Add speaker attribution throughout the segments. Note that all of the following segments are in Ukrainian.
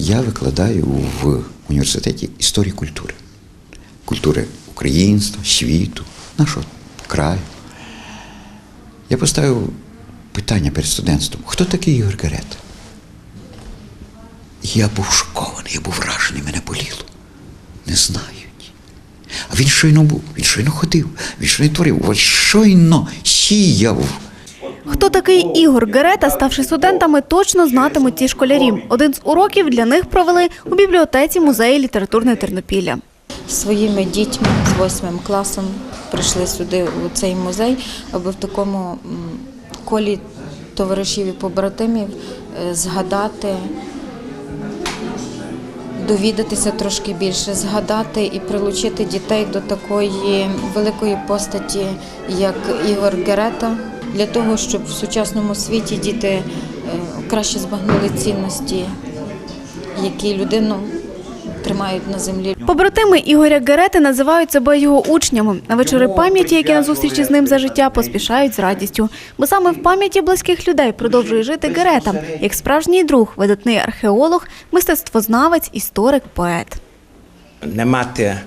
Speaker 1: Я викладаю в університеті історії культури. Культури українства, світу, нашого краю. Я поставив питання перед студентством: хто такий Ігор Карета? Я був шокований, я був вражений, мене боліло. Не знають. А він щойно був, він щойно ходив, він щойно творив, ось щойно сіяв.
Speaker 2: Хто такий Ігор Герета, ставши студентами, точно знатимуть ці школярі. Один з уроків для них провели у бібліотеці музею літературної Тернопілля.
Speaker 3: своїми дітьми з восьмим класом прийшли сюди у цей музей, аби в такому колі товаришів і побратимів е, згадати, довідатися трошки більше, згадати і прилучити дітей до такої великої постаті, як Ігор Герета, для того, щоб в сучасному світі діти е, краще збагнули цінності, які людину тримають на землі.
Speaker 2: Побратими Ігоря Герети називають себе його учнями. На вечори пам'яті, які на зустрічі з ним за життя, поспішають з радістю. Бо саме в пам'яті близьких людей продовжує жити Герета, як справжній друг, видатний археолог, мистецтвознавець, історик, поет.
Speaker 4: не мати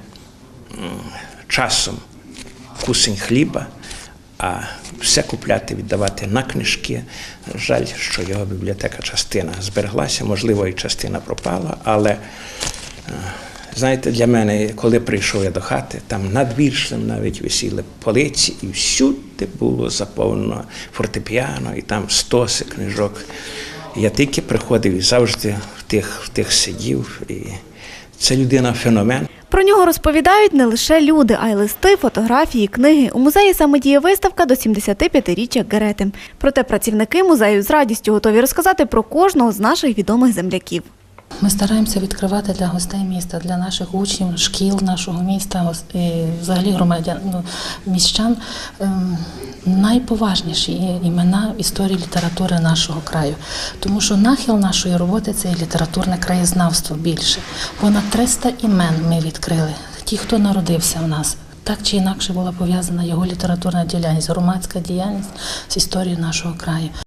Speaker 4: часом кусень хліба, а все купляти, віддавати на книжки. Жаль, що його бібліотека частина збереглася, можливо, і частина пропала, але е, знаєте, для мене, коли прийшов я до хати, там над віршем навіть висіли полиці, і всюди було заповнено фортепіано, і там стоси книжок. Я тільки приходив і завжди в тих, в тих сидів. І це людина феномен.
Speaker 2: Про нього розповідають не лише люди, а й листи, фотографії, книги. У музеї саме діє виставка до 75-річчя Герети. Проте працівники музею з радістю готові розказати про кожного з наших відомих земляків.
Speaker 5: Ми стараємося відкривати для гостей міста, для наших учнів, шкіл нашого міста, і взагалі громадян ну, міщан ем, найповажніші імена історії літератури нашого краю. Тому що нахил нашої роботи це літературне краєзнавство більше. Понад 300 імен ми відкрили. Ті, хто народився в нас. Так чи інакше була пов'язана його літературна діяльність, громадська діяльність з історією нашого краю.